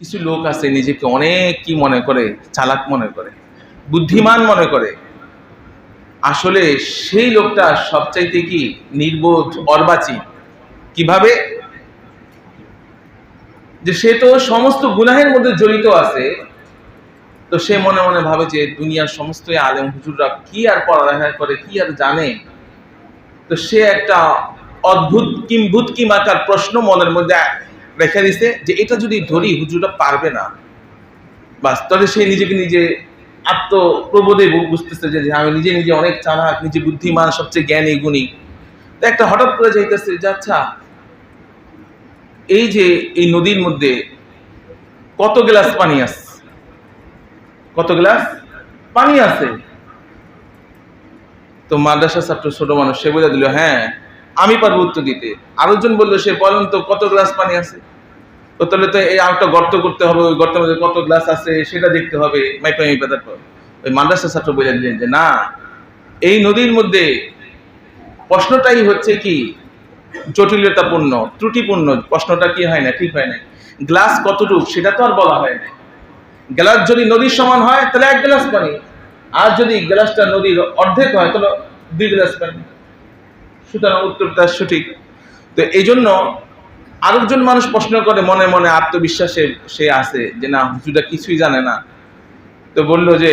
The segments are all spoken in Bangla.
কিছু লোক আছে নিজেকে অনেক কি মনে করে? চালাক মনে করে। বুদ্ধিমান মনে করে। আসলে সেই লোকটা সবচাইতে কি নির্বোধ, অর্বাচীন? কীভাবে? যে সে তো সমস্ত গুনাহের মধ্যে জড়িত আছে, তো সে মনে মনে ভাবে যে দুনিয়ার সমস্ত আলেম হুজুররা কি আর পড়ালেখা করে, কি আর জানে? তো সে একটা অদ্ভুত কিম্ভূত কিমাকার প্রশ্ন মনের মধ্যে রেখে দিছে যে এটা যদি ধরি, হুজুররা পারবে না। বাস তাহলে সে নিজেকে নিজে আত্মপ্রবোধে বুঝতেছে যে আমি নিজে নিজে অনেক চালাক, নিজে বুদ্ধিমান, সবচেয়ে জ্ঞানী, গুণী। তো একটা হঠাৎ করে যাইতেছে যে আচ্ছা এই যে এই নদীর মধ্যে কত গ্লাস পানি আছে? কত গ্লাস পানি আছে? তো মাদ্রাসা ছাত্র ছোট মানুষ, সে বলে দিল হ্যাঁ আমি পারব উত্তর দিতে। আরেকজন বলল, সে বলেন তো কত গ্লাস পানি আছে? তো তাহলে তো এই আরেকটা গর্ত করতে হবে, ওই গর্তের মধ্যে কত গ্লাস আছে সেটা দেখতে হবে। মাইপা ওই মাদ্রাসা ছাত্র বলে দিলেন যে, না, এই নদীর মধ্যে প্রশ্নটাই হচ্ছে কি? জটিলতাপূর্ণ, ত্রুটিপূর্ণ, প্রশ্নটা কি হয় না, ঠিক হয় না গ্লাস কতটুক সেটা তো আর বলা হয় না। গ্লাস যদি নদীর সমান হয়, তাহলে এক গ্লাস পানি। আর যদি গ্লাসটা নদীর অর্ধেক হয়, তাহলে দুই গ্লাস পানি। সুতরাং উত্তরটা সঠিক। তো এই জন্য আরেকজন মানুষ প্রশ্ন করে মনে মনে আত্মবিশ্বাসে সে আছে যে না, হুজুরটা কিছুই জানে না। তো বলল যে,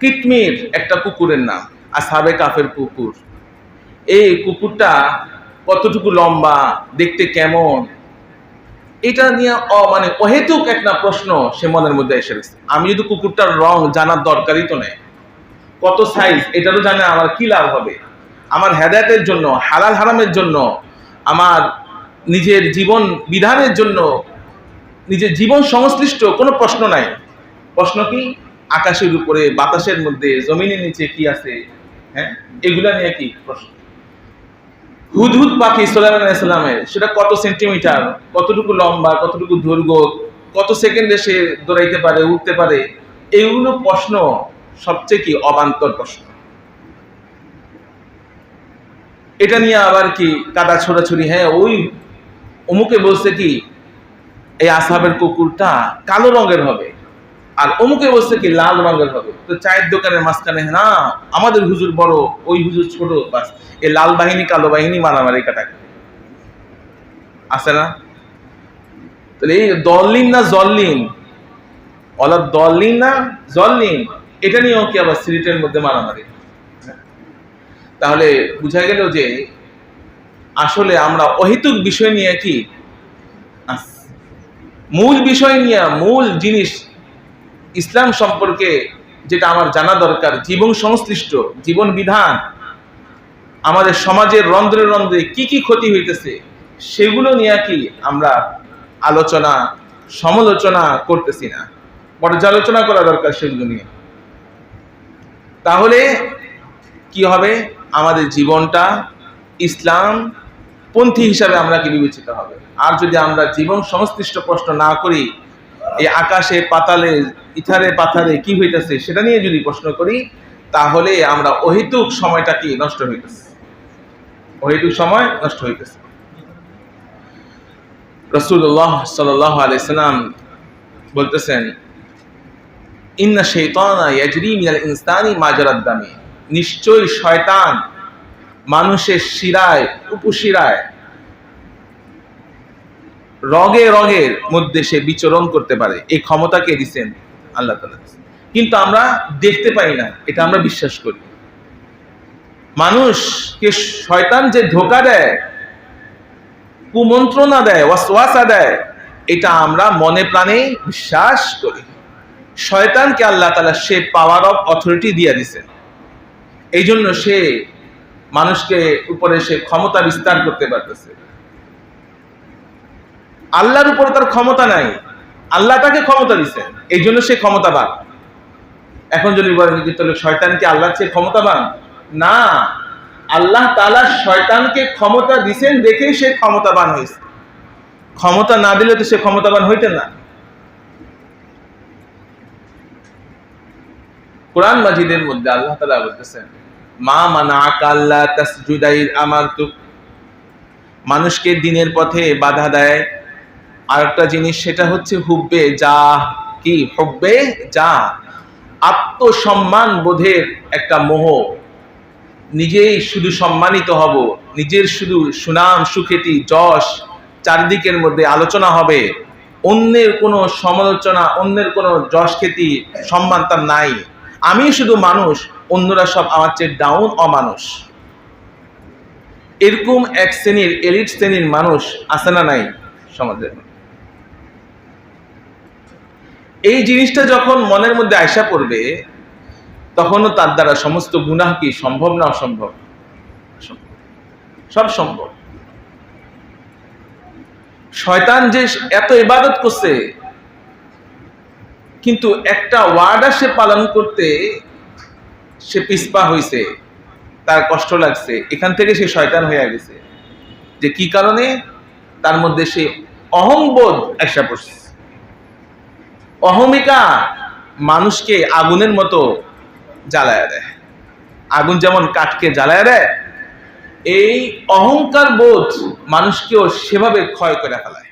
কিতমির একটা কুকুরের নাম আর সাবে কাফের কুকুর। এই কুকুরটা কতটুকু লম্বা, দেখতে কেমন? এটা নিয়ে অ- মানে অহেতুক একটা প্রশ্ন সে মনের মধ্যে এসে গেছে আমি যদি কুকুরটার রং জানার দরকারই তো নেই। কত সাইজ এটারও জানে আমার কি লাভ হবে? আমার হেদায়তের জন্য, হালাল হারামের জন্য, আমার নিজের জীবন বিধানের জন্য, নিজের জীবন সংশ্লিষ্ট কোনো প্রশ্ন নাই। প্রশ্ন কি? আকাশের উপরে, বাতাসের মধ্যে, জমিনের নিচে কি আছে? হ্যাঁ? এগুলা নিয়ে কি প্রশ্ন? হুদহুদ পাখি সোলাইমান সেটা কত সেন্টিমিটার, কতটুকু লম্বা, কতটুকু দৈর্ঘ্য, কত সেকেন্ডে সে দৌড়াইতে পারে, উঠতে পারে এইগুলো প্রশ্ন সবচেয়ে কি অবান্তর প্রশ্ন। এটা নিয়ে আবার কি কাদা ছোড়াছুড়ি হ্যাঁ ওই অমুকে বলছে কি, এই আসাবের কুকুরটা কালো রঙের হবে। আর অমুকে বলছে কি? লাল রঙের হবে। তো চায়ের দোকানের মাঝখানে, না, আমাদের হুজুর বড়, ওই হুজুর ছোট, বাস। এই লাল বাহিনী, কালো বাহিনী, মারামারি কাটা আছে না? তাহলে এই দলিন না জল্লিন অলা দলিন না জল্লিন এটা নিয়েও কি আবার সিরিটের মধ্যে মারামারি? তাহলে বুঝা গেল যে আসলে আমরা অহেতুক বিষয় নিয়ে কি? মূল বিষয় নিয়ে, মূল জিনিস ইসলাম সম্পর্কে যেটা আমার জানা দরকার, জীবন সংশ্লিষ্ট, জীবন বিধান, আমাদের সমাজের রন্ধ্রে রন্ধ্রে কি কি ক্ষতি হইতেছে, সেগুলো নিয়ে কি আমরা আলোচনা, সমালোচনা করতেছি না। পর্যালোচনা করা দরকার সেগুলো নিয়ে। তাহলে কি হবে? আমাদের জীবনটা ইসলাম পন্থী হিসাবে আমরা কি বিবেচিত হবে? আর যদি আমরা জীবন সংশ্লিষ্ট প্রশ্ন না করি, এই আকাশে, পাতালে ইথারে পাথারে কি হইতেছে সেটা নিয়ে যদি প্রশ্ন করি, তাহলে আমরা অহেতুক সময়টা কি নষ্ট হইতেছে। অহেতুক সময় নষ্ট হইতেছে। রসুল্লাহ সাল্লাহ আলাইসাল্লাম বলতেছেন, ইন্না শৈতানা ইয়াজরি মিনাল ইনসানি দামি। নিশ্চয়ই শয়তান মানুষের শিরায়, উপশিরায়, রগে রগের মধ্যে সে বিচরণ করতে পারে। এই ক্ষমতা কে দিচ্ছেন আল্লাহ তালা কিন্তু আমরা দেখতে পাই না, এটা আমরা বিশ্বাস করি। মানুষকে শয়তান যে ধোকা দেয়, কুমন্ত্রণা দেয়, ওয়াসওয়াসা দেয়, এটা আমরা মনে প্রাণে বিশ্বাস করি। শয়তানকে আল্লাহ তালা সে পাওয়ার অফ অথরিটি দিয়ে দিছেন এই জন্য সে মানুষকে উপরে সে ক্ষমতা বিস্তার করতে পারতেছে। আল্লাহর উপরে তার ক্ষমতা নাই। আল্লাহ তাকে ক্ষমতা দিচ্ছেন এই জন্য সে ক্ষমতাবান। এখন যদি বলেন যে তাহলে শয়তান কি আল্লাহর চেয়ে ক্ষমতাবান? না, আল্লাহ তালা শয়তানকে ক্ষমতা দিছেন দেখেই সে ক্ষমতাবান হয়েছে। ক্ষমতা না দিলে তো সে ক্ষমতাবান হইতেন না। কোরআন মাজিদের মধ্যে আল্লাহ তালা বলতেছেন, মা মানা আকাল্লা তাসজুদাইর আমার মানুষকে দিনের পথে বাধা দেয় আরেকটা জিনিস, সেটা হচ্ছে হুব্বে যা কি? হুব্বে যা আত্মসম্মান বোধের একটা মোহ। নিজেই শুধু সম্মানিত হব, নিজের শুধু সুনাম, সুখ্যাতি, যশ চারিদিকের মধ্যে আলোচনা হবে। অন্যের কোনো সমালোচনা, অন্যের কোনো যশ খ্যাতি সম্মান তার নাই। আমি শুধু মানুষ, অন্যরা সব আমার চেয়ে ডাউন অমানুষ। এরকম এক শ্রেণির এলিট শ্রেণির মানুষ আছে না নাই সমাজের? এই জিনিসটা যখন মনের মধ্যে আয়সা পড়বে, তখনও তার দ্বারা সমস্ত গুনাহ কি সম্ভব না অসম্ভব? সব সম্ভব। শয়তান যে এত ইবাদত করছে, কিন্তু একটা ওয়ার্ডা সে পালন করতে সে পিসপা হইছে, তার কষ্ট লাগছে, এখান থেকে সে শয়তান হয়ে গেছে। যে কি কারণে? তার মধ্যে সে অহংবোধ একটা পড়ছে। অহমিকা মানুষকে আগুনের মতো জ্বালায় দেয়। আগুন যেমন কাঠকে জ্বালায় দেয়, এই অহংকার বোধ মানুষকেও সেভাবে ক্ষয় করে ফেলায়।